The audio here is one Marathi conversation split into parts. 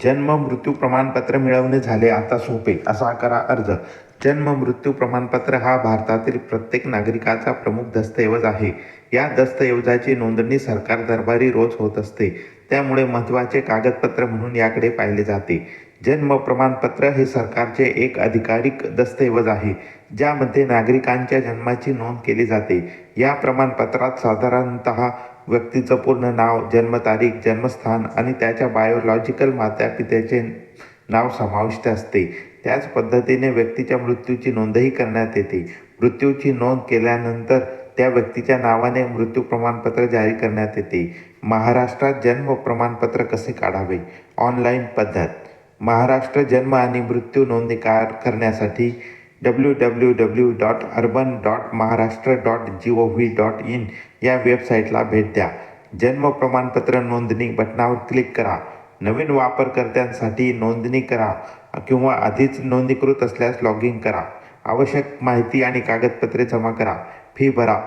जन्म मृत्यू प्रमाणपत्र मिळवणे झाले आता सोपे असा करा अर्ज. जन्म मृत्यू प्रमाणपत्र हा भारतातील प्रत्येक नागरिकाचा प्रमुख दस्तऐवज आहे. या दस्तऐवजाची नोंदणी सरकार दरबारी रोज होत असते. त्यामुळे महत्त्वाचे कागदपत्र म्हणून याकडे पाहिले जाते. जन्म प्रमाणपत्र हे सरकारचे एक अधिकारिक दस्तऐवज आहे ज्यामध्ये नागरिकांच्या जन्माची नोंद केली जाते. या प्रमाणपत्रात साधारणतः व्यक्तीचं पूर्ण नाव जन्मतारीख जन्मस्थान आणि त्याच्या बायोलॉजिकल मातापित्याचे नाव समाविष्ट असते. त्याच पद्धतीने व्यक्तीच्या मृत्यूची नोंदही करण्यात येते. मृत्यूची नोंद केल्यानंतर त्या व्यक्तीच्या नावाने मृत्यू प्रमाणपत्र जारी करण्यात येते. महाराष्ट्रात जन्म प्रमाणपत्र कसे काढावे? ऑनलाईन पद्धत. महाराष्ट्र जन्म आणि मृत्यू नोंदणी कार करण्यासाठी W W W dot urban dot Maharashtra dot G O V dot in या वेबसाईटला भेट द्या. जन्म प्रमाणपत्र नोंदणी बटनावर क्लिक करा. नवीन वापरकर्त्यांसाठी नोंदणी करा किंवा आधीच नोंदणीकृत असल्यास लॉग इन करा. आवश्यक माहिती आणि कागदपत्रे जमा करा. फी भरा.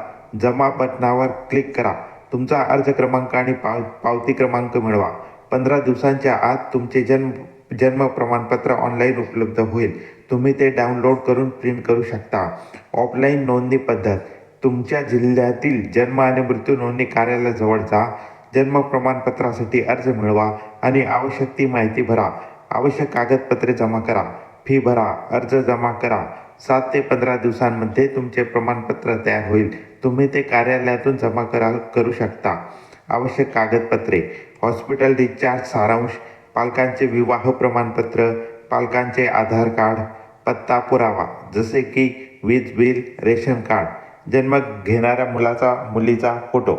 जमा बटनावर क्लिक करा. तुमचा अर्ज क्रमांक आणि पाव पावती क्रमांक मिळवा. पंधरा दिवसांच्या आत तुमचे जन्म जन्म प्रमाणपत्र ऑनलाईन उपलब्ध होईल. तुम्ही ते डाउनलोड करून प्रिंट करू शकता. ऑफलाईन नोंदणी पद्धत. तुमच्या जिल्ह्यातील जन्म आणि मृत्यू नोंदणी कार्यालयाजवळ जा. जन्म प्रमाणपत्रासाठी अर्ज मिळवा आणि आवश्यक ती माहिती भरा. आवश्यक कागदपत्रे जमा करा. फी भरा. अर्ज जमा करा. सात ते पंधरा दिवसांमध्ये तुमचे प्रमाणपत्र तयार होईल. तुम्ही ते कार्यालयातून जमा करा करू शकता. आवश्यक कागदपत्रे. हॉस्पिटल डिस्चार्ज सारांश. पालकांचे विवाह प्रमाणपत्र. पालकांचे आधार कार्ड पत्ता पुरावा जसे की वीज बिल रेशन कार्ड जन्म घेणाऱ्या मुलाचा मुलीचा फोटो.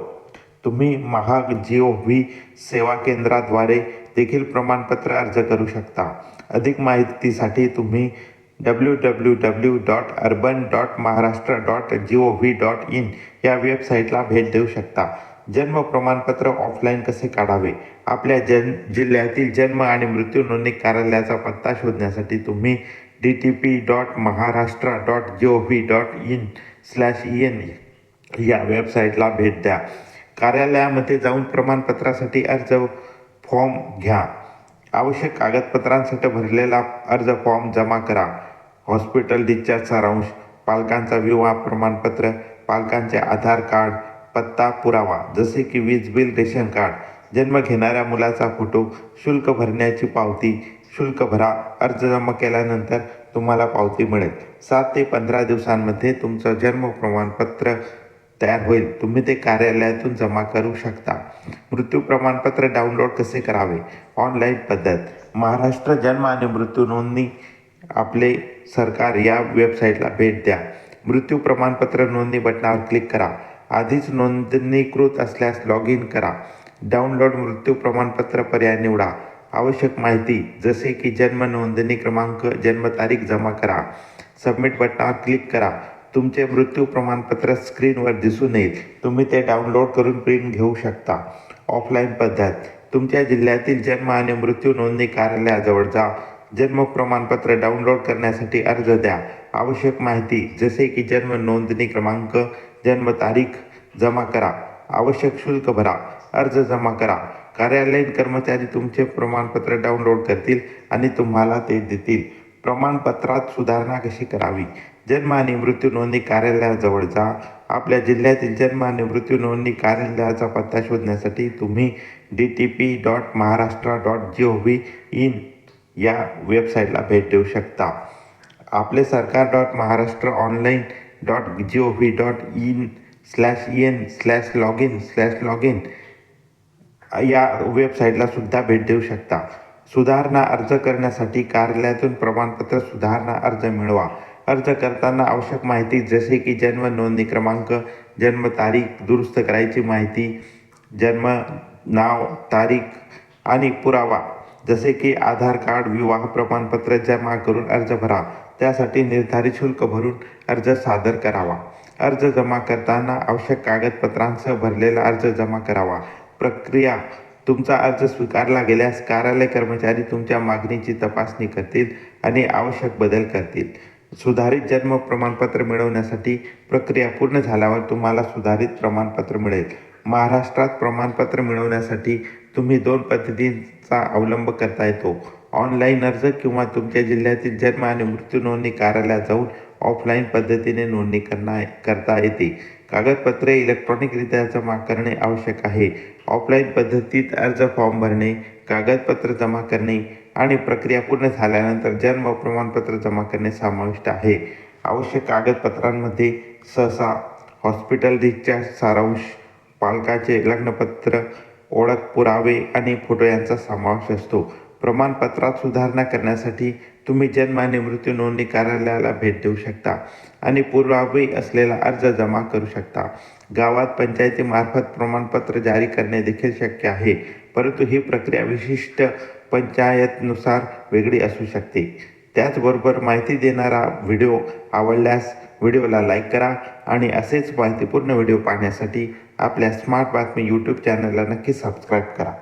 तुम्ही महाग जिओ ओ व्ही सेवा केंद्राद्वारे देखील प्रमाणपत्र अर्ज करू शकता. अधिक माहितीसाठी तुम्ही W W W dot urban dot Maharashtra dot G O V dot in या वेबसाईटला भेट देऊ शकता. जन्म प्रमाणपत्र ऑफलाईन कसे काढावे? आपल्या जन जिल्ह्यातील जन्म आणि मृत्यू नोंदणी कार्यालयाचा पत्ता शोधण्यासाठी तुम्ही D T P dot Maharashtra dot G O V dot in slash E N या वेबसाईटला भेट द्या. कार्यालयामध्ये जाऊन प्रमाणपत्रासाठी अर्ज फॉर्म घ्या. आवश्यक कागदपत्रांसाठी भरलेला अर्ज फॉर्म जमा करा. हॉस्पिटल डिस्चार्ज सारांश पालकांचा विवाह प्रमाणपत्र पालकांचे आधार कार्ड पत्ता पुरावा जसे की वीज बिल रेशन कार्ड. जन्म घेणाऱ्या मुलाचा फोटो शुल्क भरण्याची पावती शुल्क भरा अर्ज जमा केल्यानंतर तुम्हाला पावती मिळेल. सात ते पंधरा दिवसांमध्ये तुमचं जन्म प्रमाणपत्र तयार होईल. तुम्ही ते कार्यालयातून जमा करू शकता. मृत्यू प्रमाणपत्र डाउनलोड कसे करावे? ऑनलाईन पद्धत. महाराष्ट्र जन्म आणि मृत्यू नोंदणी आपले सरकार या वेबसाईटला भेट द्या. मृत्यू प्रमाणपत्र नोंदणी बटणावर क्लिक करा. आधीच नोंदणीकृत असल्यास लॉग इन करा. डाउनलोड मृत्यू प्रमाणपत्र पर्याय निवडा. आवश्यक माहिती जसे की जन्म नोंदणी क्रमांक जन्मतारीख जमा करा. सबमिट बटणावर क्लिक करा. तुमचे मृत्यू प्रमाणपत्र स्क्रीनवर दिसून येईल. तुम्ही ते डाउनलोड करून प्रिंट घेऊ शकता. ऑफलाईन पद्धत. तुमच्या जिल्ह्यातील जन्म आणि मृत्यू नोंदणी कार्यालयाजवळ जा. जन्म प्रमाणपत्र डाउनलोड करण्यासाठी अर्ज द्या. आवश्यक माहिती जसे की जन्म नोंदणी क्रमांक जन्मतारीख जमा करा. आवश्यक शुल्क भरा. अर्ज जमा करा. कार्यालयीन कर्मचारी तुमचे प्रमाणपत्र डाउनलोड करतील आणि तुम्हाला ते देतील. प्रमाणपत्रात सुधारणा कशी करावी? जन्म आणि मृत्यू नोंदणी कार्यालयाजवळ जा. आपल्या जिल्ह्यातील जन्म आणि मृत्यू नोंदणी कार्यालयाचा पत्ता शोधण्यासाठी तुम्ही D T P dot Maharashtra dot G O V in या वेबसाईटला भेट देऊ शकता. आपले सरकार dot Maharashtra online dot G O V dot in slash N slash log in slash log in या वेबसाईटला सुद्धा भेट देऊ शकता. सुधारणा अर्ज करण्यासाठी कार्यालयातून प्रमाणपत्र सुधारणा अर्ज मिळवा. अर्ज करताना आवश्यक माहिती जसे की जन्म नोंदणी क्रमांक जन्मतारीख दुरुस्त करायची माहिती जन्म नाव तारीख आणि पुरावा जसे की आधार कार्ड विवाह प्रमाणपत्र जमा करून अर्ज भरा. त्यासाठी निर्धारित शुल्क भरून अर्ज सादर करावा. अर्ज जमा करताना आवश्यक कागदपत्रांसह भरलेला अर्ज जमा करावा. प्रक्रिया. तुमचा अर्ज स्वीकारला गेल्यास कार्यालय कर्मचारी तुमच्या मागणीची तपासणी करतील आणि आवश्यक बदल करतील. सुधारित जन्म प्रमाणपत्र मिळवण्यासाठी प्रक्रिया पूर्ण झाल्यावर तुम्हाला सुधारित प्रमाणपत्र मिळेल. महाराष्ट्रात प्रमाणपत्र मिळवण्यासाठी तुम्ही दोन पद्धतींचा अवलंब करता येतो. ऑनलाईन अर्ज किंवा तुमच्या जिल्ह्यातील जन्म आणि मृत्यू नोंदणी कार्यालयात जाऊन ऑफलाईन पद्धतीने नोंदणी करणार करता येते. कागदपत्रे इलेक्ट्रॉनिकरित्या जमा करणे आवश्यक आहे. ऑफलाईन पद्धतीत अर्ज फॉर्म भरणे कागदपत्र जमा करणे आणि प्रक्रिया पूर्ण झाल्यानंतर जन्म प्रमाणपत्र जमा करणे समाविष्ट आहे. आवश्यक कागदपत्रांमध्ये सहसा हॉस्पिटल डिस्चार्ज सारांश पालकाचे लग्नपत्र ओळख पुरावे आणि फोटो यांचा समावेश असतो. प्रमाणपत्रात सुधारणा करण्यासाठी तुम्ही जन्म आणि मृत्यू नोंदणी कार्यालयाला भेट देऊ शकता आणि पूर्वावी असलेला अर्ज जमा करू शकता. गावात पंचायतीमार्फत प्रमाणपत्र जारी करणे देखील शक्य आहे परंतु ही प्रक्रिया विशिष्ट पंचायतनुसार वेगळी असू शकते. त्याचबरोबर माहिती देणारा व्हिडिओ आवडल्यास व्हिडिओला लाईक करा आणि असेच माहितीपूर्ण व्हिडिओ पाहण्यासाठी आपल्या स्मार्ट बातमी यूट्यूब चॅनलला नक्की सबस्क्राईब करा.